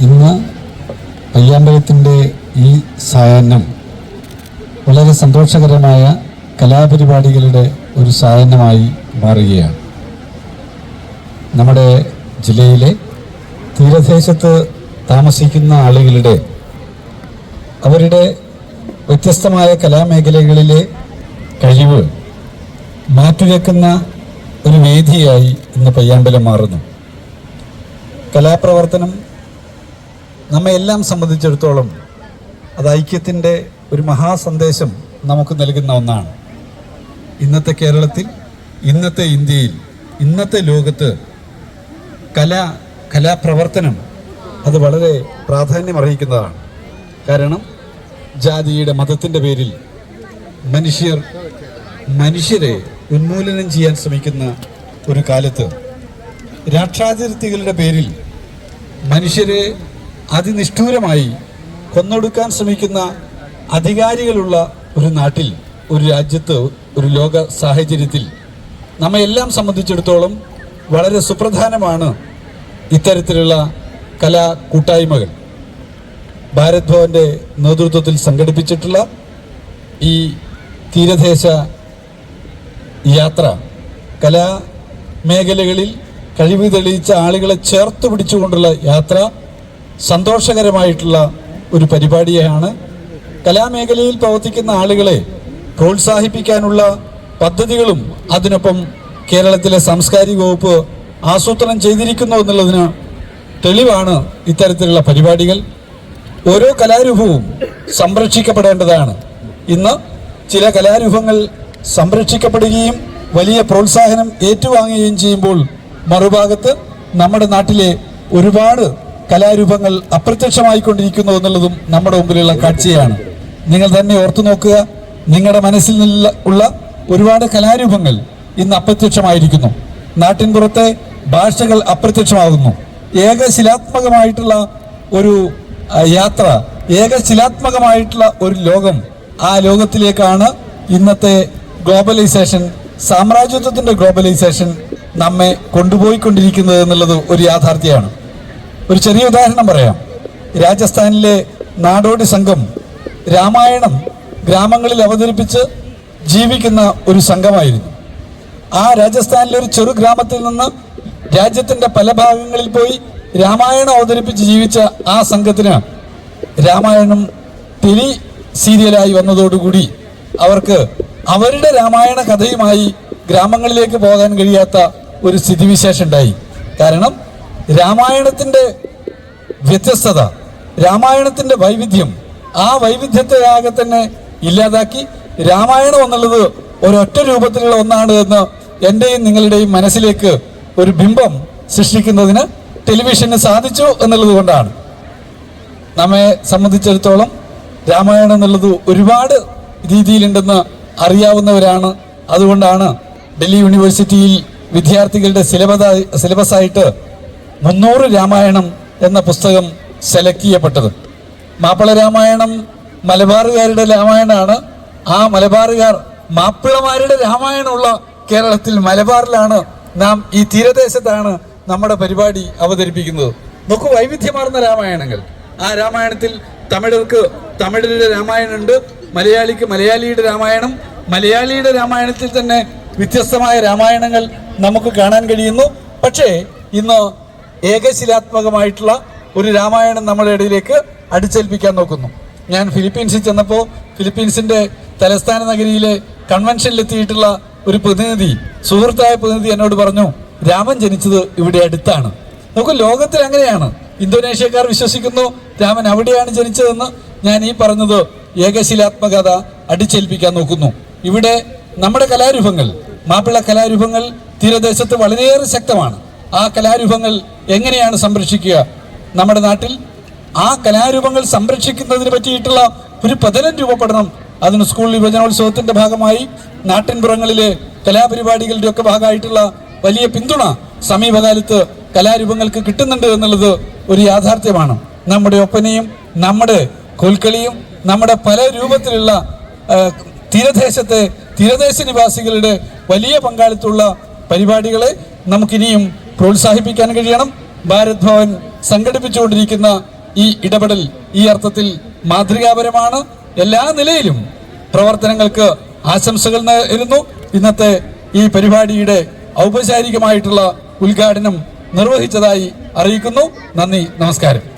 ഇന്ന് പയ്യാമ്പലത്തിന്റെ ഈ സായാഹ്നം വളരെ സന്തോഷകരമായ കലാപരിപാടികളുടെ ഒരു സായാഹ്നമായി മാറുകയാണ്. നമ്മുടെ ജില്ലയിലെ തീരദേശത്ത് താമസിക്കുന്ന ആളുകളുടെ അവരുടെ വ്യത്യസ്തമായ കലാമേഖലകളിലെ കഴിവ് മാറ്റുരക്കുന്ന ഒരു വേദിയായി ഇന്ന് പയ്യാമ്പലം മാറുന്നു. കലാപ്രവർത്തനം നമ്മെ എല്ലാം സംബന്ധിച്ചിടത്തോളം അത് ഐക്യത്തിന്റെ ഒരു മഹാസന്ദേശം നമുക്ക് നൽകുന്ന ഒന്നാണ്. ഇന്നത്തെ കേരളത്തിൽ ഇന്നത്തെ ഇന്ത്യയിൽ ഇന്നത്തെ ലോകത്ത് കല കലാപ്രവർത്തനം അത് വളരെ പ്രാധാന്യം അർഹിക്കുന്നതാണ്. കാരണം ജാതിയുടെ മതത്തിന്റെ പേരിൽ മനുഷ്യർ മനുഷ്യരെ ഉന്മൂലനം ചെയ്യാൻ ശ്രമിക്കുന്ന ഒരു കാലത്ത് രാഷ്ട്രാതിർത്തികളുടെ പേരിൽ മനുഷ്യരെ അതിനിഷ്ഠൂരമായി കൊന്നൊടുക്കാൻ ശ്രമിക്കുന്ന അധികാരികളുള്ള ഒരു നാട്ടിൽ ഒരു രാജ്യത്ത് ഒരു ലോക സാഹചര്യത്തിൽ നമ്മയെല്ലാം സംബന്ധിച്ചിടത്തോളം വളരെ സുപ്രധാനമാണ് ഇത്തരത്തിലുള്ള കലാ കൂട്ടായ്മകൾ. ഭാരത് ഭവന്റെ നേതൃത്വത്തിൽ സംഘടിപ്പിച്ചിട്ടുള്ള ഈ തീരദേശ യാത്ര കലാ മേഖലകളിൽ കഴിവ് തെളിയിച്ച ആളുകളെ ചേർത്ത് പിടിച്ചുകൊണ്ടുള്ള യാത്ര സന്തോഷകരമായിട്ടുള്ള ഒരു പരിപാടിയാണ്. കലാമേഖലയിൽ പ്രവർത്തിക്കുന്ന ആളുകളെ പ്രോത്സാഹിപ്പിക്കാനുള്ള പദ്ധതികളും അതിനൊപ്പം കേരളത്തിലെ സാംസ്കാരിക വകുപ്പ് ആസൂത്രണം ചെയ്തിരിക്കുന്നു എന്നുള്ളതിന് തെളിവാണ് ഇത്തരത്തിലുള്ള പരിപാടികൾ. ഓരോ കലാരൂപവും സംരക്ഷിക്കപ്പെടേണ്ടതാണ്. ഇന്ന് ചില കലാരൂപങ്ങൾ സംരക്ഷിക്കപ്പെടുകയും വലിയ പ്രോത്സാഹനം ഏറ്റുവാങ്ങുകയും ചെയ്യുമ്പോൾ മറുഭാഗത്ത് നമ്മുടെ നാട്ടിലെ ഒരുപാട് കലാരൂപങ്ങൾ അപ്രത്യക്ഷമായിക്കൊണ്ടിരിക്കുന്നു എന്നുള്ളതും നമ്മുടെ മുമ്പിലുള്ള കാഴ്ചയാണ്. നിങ്ങൾ തന്നെ ഓർത്തു നോക്കുക നിങ്ങളുടെ മനസ്സിൽ ഉള്ള ഒരുപാട് കലാരൂപങ്ങൾ ഇന്ന് അപ്രത്യക്ഷമായിരിക്കുന്നു. നാട്ടിൻ പുറത്തെ ഭാഷകൾ അപ്രത്യക്ഷമാകുന്നു. ഏകശിലാത്മകമായിട്ടുള്ള ഒരു യാത്ര ഏകശിലാത്മകമായിട്ടുള്ള ഒരു ലോകം ആ ലോകത്തിലേക്കാണ് ഇന്നത്തെ ഗ്ലോബലൈസേഷൻ സാമ്രാജ്യത്വത്തിന്റെ ഗ്ലോബലൈസേഷൻ നമ്മെ കൊണ്ടുപോയിക്കൊണ്ടിരിക്കുന്നത് എന്നുള്ളത് ഒരു യാഥാർത്ഥ്യമാണ്. ഒരു ചെറിയ ഉദാഹരണം പറയാം. രാജസ്ഥാനിലെ നാടോടി സംഘം രാമായണം ഗ്രാമങ്ങളിൽ അവതരിപ്പിച്ച് ജീവിക്കുന്ന ഒരു സംഘമായിരുന്നു. ആ രാജസ്ഥാനിലെ ഒരു ചെറു ഗ്രാമത്തിൽ നിന്ന് രാജ്യത്തിന്റെ പല ഭാഗങ്ങളിൽ പോയി രാമായണം അവതരിപ്പിച്ച് ജീവിച്ച ആ സംഘത്തിന് രാമായണം ടെലി സീരിയലായി വന്നതോടുകൂടി അവർക്ക് അവരുടെ രാമായണ കഥയുമായി ഗ്രാമങ്ങളിലേക്ക് പോകാൻ കഴിയാത്ത ഒരു സ്ഥിതിവിശേഷം ഉണ്ടായി. കാരണം രാമായണത്തിന്റെ വ്യത്യസ്തത രാമായണത്തിന്റെ വൈവിധ്യം ആ വൈവിധ്യത്തെ ആകെ തന്നെ ഇല്ലാതാക്കി രാമായണം എന്നുള്ളത് ഒരൊറ്റ രൂപത്തിലുള്ള ഒന്നാണ് എന്ന് എന്റെയും നിങ്ങളുടെയും മനസ്സിലേക്ക് ഒരു ബിംബം സൃഷ്ടിക്കുന്നതിന് ടെലിവിഷന് സാധിച്ചു എന്നുള്ളത് കൊണ്ടാണ്. നമ്മെ സംബന്ധിച്ചിടത്തോളം രാമായണം എന്നുള്ളത് ഒരുപാട് രീതിയിലുണ്ടെന്ന് അറിയാവുന്നവരാണ്. അതുകൊണ്ടാണ് ഡൽഹി യൂണിവേഴ്സിറ്റിയിൽ വിദ്യാർത്ഥികളുടെ സിലബസ് സിലബസായിട്ട് മുന്നൂറ് രാമായണം എന്ന പുസ്തകം സെലക്ട് ചെയ്യപ്പെട്ടത്. മാപ്പിള രാമായണം മലബാറുകാരുടെ രാമായണമാണ് ആ മലബാറുകാർ മാപ്പിളമാരുടെ രാമായണമുള്ള കേരളത്തിൽ മലബാറിലാണ് നാം ഈ തീരദേശത്താണ് നമ്മുടെ പരിപാടി അവതരിപ്പിക്കുന്നത്. നോക്കൂ വൈവിധ്യമാർന്ന രാമായണങ്ങൾ. ആ രാമായണത്തിൽ തമിഴർക്ക് തമിഴരുടെ രാമായണമുണ്ട് മലയാളിക്ക് മലയാളിയുടെ രാമായണം മലയാളിയുടെ രാമായണത്തിൽ തന്നെ വ്യത്യസ്തമായ രാമായണങ്ങൾ നമുക്ക് കാണാൻ കഴിയുന്നു. പക്ഷേ ഇന്ന് ഏകശിലാത്മകമായിട്ടുള്ള ഒരു രാമായണം നമ്മുടെ ഇടയിലേക്ക് അടിച്ചേൽപ്പിക്കാൻ നോക്കുന്നു. ഞാൻ ഫിലിപ്പീൻസിൽ ചെന്നപ്പോൾ ഫിലിപ്പീൻസിന്റെ തലസ്ഥാന നഗരിയിലെ കൺവെൻഷനിലെത്തിയിട്ടുള്ള ഒരു പ്രതിനിധി സുഹൃത്തായ പ്രതിനിധി എന്നോട് പറഞ്ഞു രാമൻ ജനിച്ചത് ഇവിടെ അടുത്താണ്. നമുക്ക് ലോകത്തിൽ അങ്ങനെയാണ്. ഇന്തോനേഷ്യക്കാർ വിശ്വസിക്കുന്നു രാമൻ അവിടെയാണ് ജനിച്ചതെന്ന് ഞാൻ ഈ പറഞ്ഞത് ഏകശിലാത്മകത അടിച്ചേൽപ്പിക്കാൻ നോക്കുന്നു. ഇവിടെ നമ്മുടെ കലാരൂപങ്ങൾ മാപ്പിള കലാരൂപങ്ങൾ തീരദേശത്ത് വളരെയേറെ ശക്തമാണ്. ആ കലാരൂപങ്ങൾ എങ്ങനെയാണ് സംരക്ഷിക്കുക? നമ്മുടെ നാട്ടിൽ ആ കലാരൂപങ്ങൾ സംരക്ഷിക്കുന്നതിന് പറ്റിയിട്ടുള്ള ഒരു പതനം രൂപപ്പെടണം. അതിന് സ്കൂൾ യുവജനോത്സവത്തിന്റെ ഭാഗമായി നാട്ടിൻപുറങ്ങളിലെ കലാപരിപാടികളുടെ ഒക്കെ ഭാഗമായിട്ടുള്ള വലിയ പിന്തുണ സമീപകാലത്ത് കലാരൂപങ്ങൾക്ക് കിട്ടുന്നുണ്ട് എന്നുള്ളത് ഒരു യാഥാർത്ഥ്യമാണ്. നമ്മുടെ ഒപ്പനയും നമ്മുടെ കൊൽക്കളിയും നമ്മുടെ പല രൂപത്തിലുള്ള തീരദേശത്തെ തീരദേശ നിവാസികളുടെ വലിയ പങ്കാളിത്തമുള്ള പരിപാടികളെ നമുക്കിനിയും പ്രോത്സാഹിപ്പിക്കാൻ കഴിയണം. ഭാരത് ഭവൻ സംഘടിപ്പിച്ചുകൊണ്ടിരിക്കുന്ന ഈ ഇടപെടൽ ഈ അർത്ഥത്തിൽ മാതൃകാപരമാണ്. എല്ലാ നിലയിലും പ്രവർത്തനങ്ങൾക്ക് ആശംസകൾ നേരുന്നു. ഇന്നത്തെ ഈ പരിപാടിയുടെ ഔപചാരികമായിട്ടുള്ള ഉദ്ഘാടനം നിർവഹിച്ചതായി അറിയിക്കുന്നു. നന്ദി നമസ്കാരം.